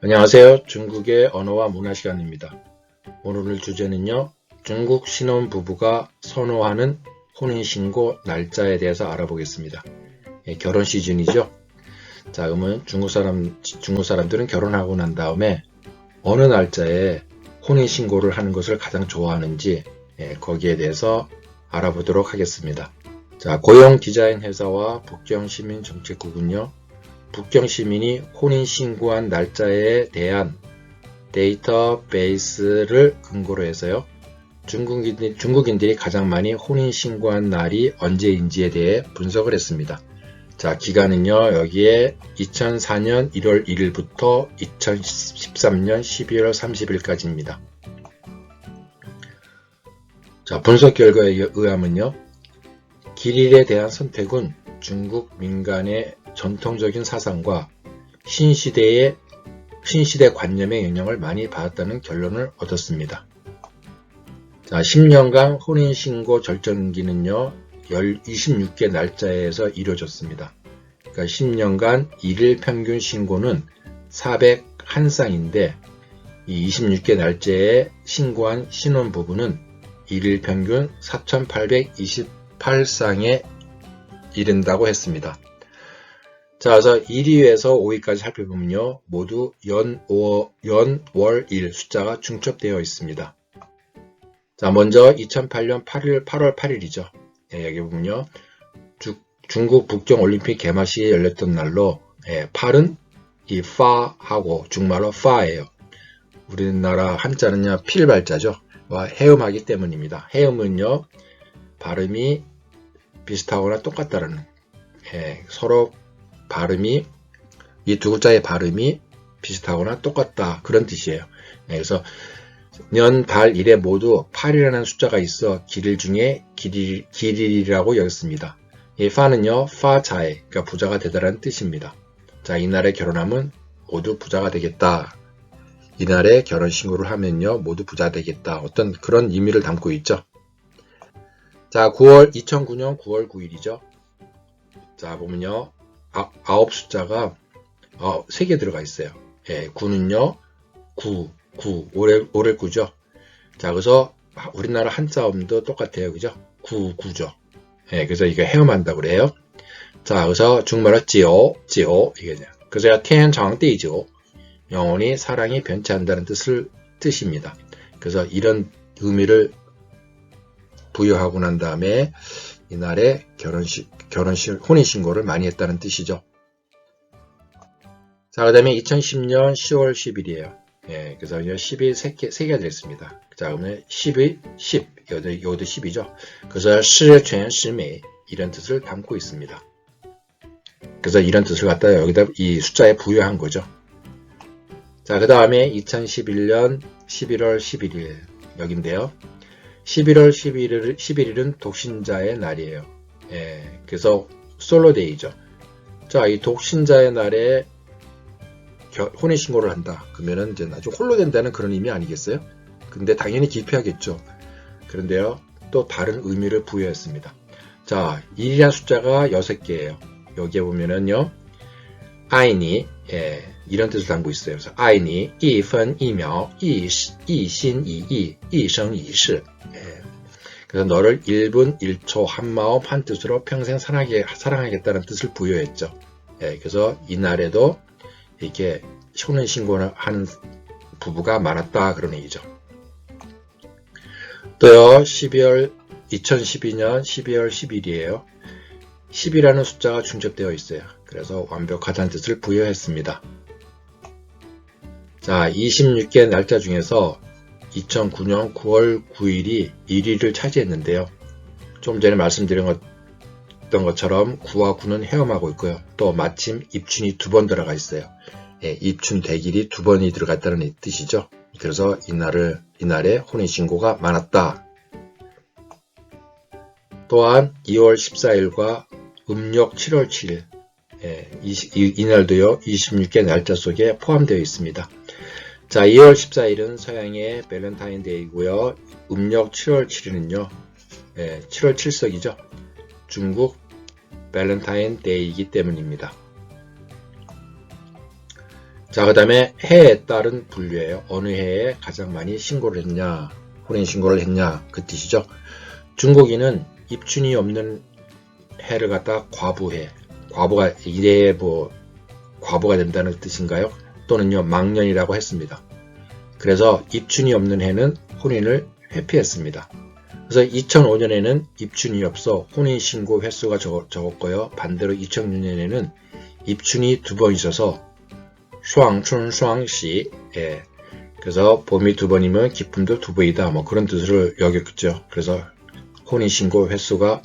안녕하세요. 중국의 언어와 문화 시간입니다. 오늘 주제는요. 중국 신혼 부부가 선호하는 혼인신고 날짜에 대해서 알아보겠습니다. 예, 결혼 시즌이죠. 자, 그러면 중국 사람, 중국 사람들은 결혼하고 난 다음에 어느 날짜에 혼인신고를 하는 것을 가장 좋아하는지 예, 거기에 대해서 알아보도록 하겠습니다. 자, 고용 디자인 회사와 북경 시민 정책국은요. 북경 시민이 혼인 신고한 날짜에 대한 데이터베이스를 근거로 해서요. 중국인들이, 중국인들이 가장 많이 혼인 신고한 날이 언제인지에 대해 분석을 했습니다. 자, 기간은요, 여기에 2004년 1월 1일부터 2013년 12월 30일까지입니다. 자, 분석 결과에 의하면요, 길일에 대한 선택은 중국 민간의 전통적인 사상과 신시대의 신시대 관념의 영향을 많이 받았다는 결론을 얻었습니다. 자, 10년간 혼인신고 절전기는요, 26개 날짜에서 이루어졌습니다. 그러니까 10년간 일일 평균 신고는 401쌍인데, 이 26개 날짜에 신고한 신혼 부부는 일일 평균 4,828쌍에 이른다고 했습니다. 자, 그래서 1위에서 5위까지 살펴보면요. 모두 연, 월, 연, 월, 일 숫자가 중첩되어 있습니다. 자, 먼저 2008년 8일, 8월 8일이죠. 예, 여기 보면요. 주, 중국 북경 올림픽 개막식이 열렸던 날로, 예, 8은 이 파하고 중말로 파예요. 우리나라 한자는요, 필발자죠. 와, 해음하기 때문입니다. 해음은요, 발음이 비슷하거나 똑같다라는, 예, 서로 발음이 이 두 글자의 발음이 비슷하거나 똑같다 그런 뜻이에요. 네, 그래서 년, 달, 일에 모두 8이라는 숫자가 있어 길일 중에 길일, 길일이라고 여겼습니다. 이 파는요, 파자에, 그러니까 부자가 되다라는 뜻입니다. 자, 이날에 결혼하면 모두 부자가 되겠다. 이날에 결혼 신고를 하면요, 모두 부자 되겠다. 어떤 그런 의미를 담고 있죠. 자, 9월, 2009년 9월 9일이죠. 자, 보면요. 아, 아홉 숫자가 어, 아, 세개 들어가 있어요. 예, 9는요. 9, 9, 올해, 올해 9죠. 자, 그래서 아, 우리나라 한자음도 똑같아요. 그죠? 9, 9죠. 예, 그래서 이거 헤엄한다고 그래요. 자, 그래서 중국말로 지오, 지오, 이게 그냥. 그래서 텐장띠죠. 영원히 사랑이 변치 않는다는 뜻을 뜻입니다. 그래서 이런 의미를 부여하고 난 다음에 이날에 결혼식, 결혼식, 혼인신고를 많이 했다는 뜻이죠. 자, 그 다음에 2010년 10월 10일이에요. 예, 그래서 10이 3개, 3개가 됐습니다. 자, 그러면 10이 10, 여기도, 여기도 10이죠. 그래서 시全 시매 이런 뜻을 담고 있습니다. 그래서 이런 뜻을 갖다 여기다 이 숫자에 부여한 거죠. 자, 그 다음에 2011년 11월 11일 여긴데요. 11월 11일, 11일은 독신자의 날이에요. 예, 그래서 솔로데이죠. 자, 이 독신자의 날에 혼인신고를 한다. 그러면은 이제 아주 홀로 된다는 그런 의미 아니겠어요? 근데 당연히 기피하겠죠. 그런데요, 또 다른 의미를 부여했습니다. 자, 1이라는 숫자가 6개예요. 여기에 보면은요, 아이니 예, 이런 뜻을 담고 있어요. 그래서 아이니 이분이묘 이신이이 이생이시 예, 그래서 너를 1분 1초 한 마음 한 뜻으로 평생 사랑하게, 사랑하겠다는 뜻을 부여했죠. 예, 그래서 이날에도 이렇게 효는 신고를 하는 부부가 많았다 그런 얘기죠. 또요 12월 2012년 12월 10일이에요. 10이라는 숫자가 중첩되어 있어요. 그래서 완벽하다는 뜻을 부여했습니다. 자, 26개 날짜 중에서 2009년 9월 9일이 1위를 차지했는데요. 좀 전에 말씀드린 것, 것처럼 9와 9는 헤엄하고 있고요. 또 마침 입춘이 두 번 들어가 있어요. 예, 입춘 대길이 두 번이 들어갔다는 뜻이죠. 그래서 이날을, 이날에 혼인 신고가 많았다. 또한 2월 14일과 음력 7월 7일, 예, 이, 이, 이날도요, 26개 날짜 속에 포함되어 있습니다. 자, 2월 14일은 서양의 밸런타인데이고요. 음력 7월 7일은요. 예, 7월 7석이죠. 중국 밸런타인데이이기 때문입니다. 자, 그 다음에 해에 따른 분류예요. 어느 해에 가장 많이 신고를 했냐, 혼인 신고를 했냐, 그 뜻이죠. 중국인은 입춘이 없는 해를 갖다 과부해, 과부가 이래 뭐 과부가 된다는 뜻인가요? 또는요 망년이라고 했습니다. 그래서 입춘이 없는 해는 혼인을 회피했습니다. 그래서 2005년에는 입춘이 없어 혼인 신고 횟수가 적, 적었고요. 반대로 2006년에는 입춘이 두 번 있어서 수왕춘 수왕시 예. 그래서 봄이 두 번이면 기쁨도 두 번이다. 뭐 그런 뜻을 여겼죠. 그래서 혼인 신고 횟수가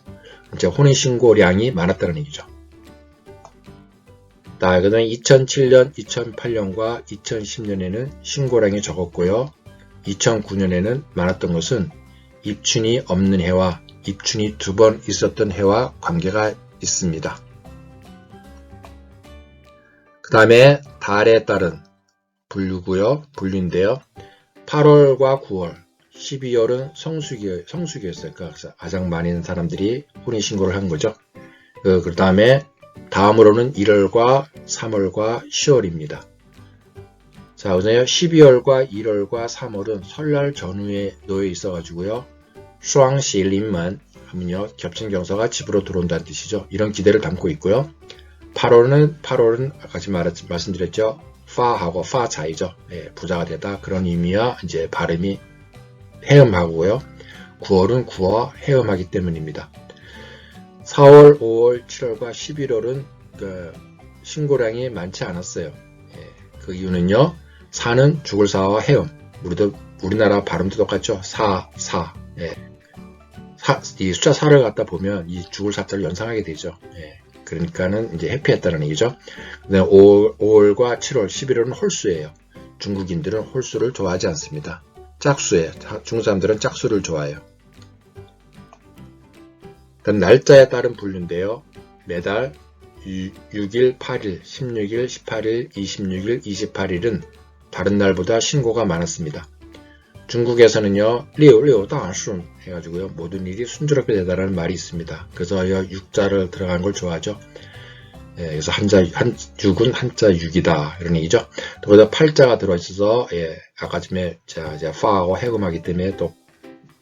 이제 혼인 신고량이 많았다는 얘기죠. 자, 그다음에 2007년, 2008년과 2010년에는 신고량이 적었고요. 2009년에는 많았던 것은 입춘이 없는 해와 입춘이 두 번 있었던 해와 관계가 있습니다. 그 다음에 달에 따른 분류고요. 분류인데요. 8월과 9월, 12월은 성수기, 성수기였을까? 그래서 가장 많은 사람들이 혼인신고를 한 거죠. 그 다음에 다음으로는 1월과 3월과 10월입니다. 자, 우선요 12월과 1월과 3월은 설날 전후에 놓여 있어가지고요. 수왕시림만 하면요. 겹친 경사가 집으로 들어온다는 뜻이죠. 이런 기대를 담고 있고요. 8월은 8월은 아까 말했, 말씀드렸죠. 파하고 파자이죠. 예, 부자가 되다 그런 의미와 이제 발음이 해음하고요. 9월은 구어 해음하기 때문입니다. 4월, 5월, 7월과 11월은 그 신고량이 많지 않았어요. 예, 그 이유는요. 사는 죽을 사와 해음. 우리도 우리나라 발음도 똑같죠. 사, 사. 예. 사, 이 숫자 4를 갖다 보면 이 죽을 사자를 연상하게 되죠. 예. 그러니까는 이제 해피했다는 얘기죠. 5월, 5월과 7월, 11월은 홀수예요. 중국인들은 홀수를 좋아하지 않습니다. 짝수예요. 중국 사람들은 짝수를 좋아해요. 그럼 날짜에 따른 분류인데요. 매달 6일, 8일, 16일, 18일, 26일, 28일은 다른 날보다 신고가 많았습니다. 중국에서는요, 리오, 리오, 다순 해가지고요, 모든 일이 순조롭게 되다라는 말이 있습니다. 그래서 육자를 들어간 걸 좋아하죠. 예, 그래서 한자, 한, 6은 한자 6이다. 이런 얘기죠. 또 거기다 팔자가 들어있어서, 예, 아까 전에, 자, 이제 파하고 해금하기 때문에 또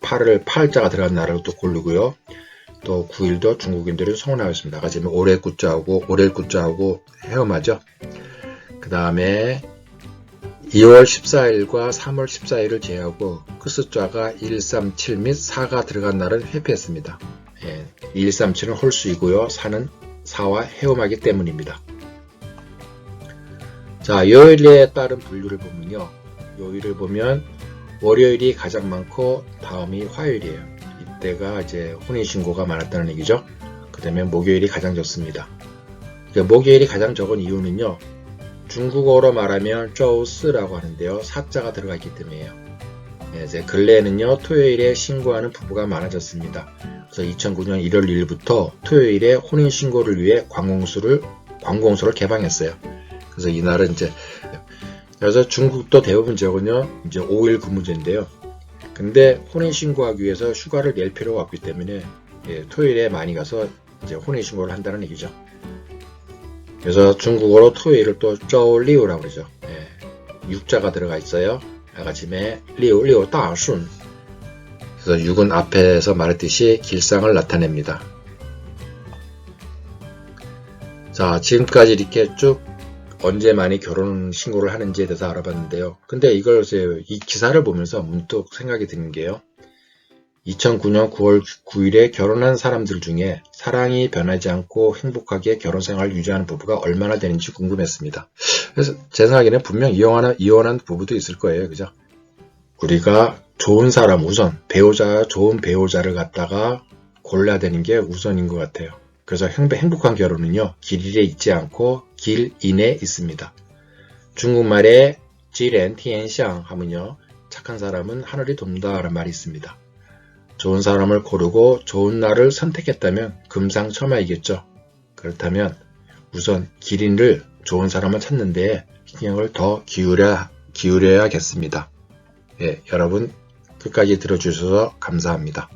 8을, 팔자가 들어간 날을 또 고르고요. 또 9일도 중국인들이 성원하고 있습니다. 아까 전에 올해 구자하고, 올해 구자하고 해엄하죠. 그 다음에 2월 14일과 3월 14일을 제외하고 크스자가 137 및 4가 들어간 날은 회피했습니다. 예, 137은 홀수이고요. 4는 4와 해음하기 때문입니다. 자, 요일에 따른 분류를 보면요. 요일을 보면 월요일이 가장 많고 다음이 화요일이에요. 이때가 이제 혼인신고가 많았다는 얘기죠. 그 다음에 목요일이 가장 적습니다. 목요일이 가장 적은 이유는요. 중국어로 말하면 쪼우스라고 하는데요. 사자가 들어가 있기 때문이에요. 네, 이제 근래에는요. 토요일에 신고하는 부부가 많아졌습니다. 그래서 2009년 1월 1일부터 토요일에 혼인 신고를 위해 관공서를 관공서를 개방했어요. 그래서 이날은 이제 그래서 중국도 대부분 지역은요. 이제 5일 근무제인데요. 근데 혼인 신고하기 위해서 휴가를 낼 필요가 없기 때문에 예, 토요일에 많이 가서 이제 혼인 신고를 한다는 얘기죠. 그래서 중국어로 토요일을 또 쪼리우라고 그러죠. 예, 육자가 들어가 있어요. 아가침에 리우 리우 다순 그래서 육은 앞에서 말했듯이 길상을 나타냅니다. 자 지금까지 이렇게 쭉 언제 많이 결혼 신고를 하는지에 대해서 알아봤는데요. 근데 이걸 이 기사를 보면서 문득 생각이 드는 게요. 2009년 9월 9일에 결혼한 사람들 중에 사랑이 변하지 않고 행복하게 결혼 생활을 유지하는 부부가 얼마나 되는지 궁금했습니다. 그래서 제 생각에는 분명 이혼한, 이혼한 부부도 있을 거예요. 그죠? 우리가 좋은 사람 우선, 배우자, 좋은 배우자를 갖다가 골라야 되는 게 우선인 것 같아요. 그래서 행복한 결혼은요, 길 위에 있지 않고 길 인에 있습니다. 중국말에 지렌 티엔샹 하면요, 착한 사람은 하늘이 돕는다라는 말이 있습니다. 좋은 사람을 고르고 좋은 날을 선택했다면 금상첨화이겠죠. 그렇다면 우선 기린을 좋은 사람을 찾는 데 신경을 더 기울여, 기울여야겠습니다. 예, 여러분 끝까지 들어주셔서 감사합니다.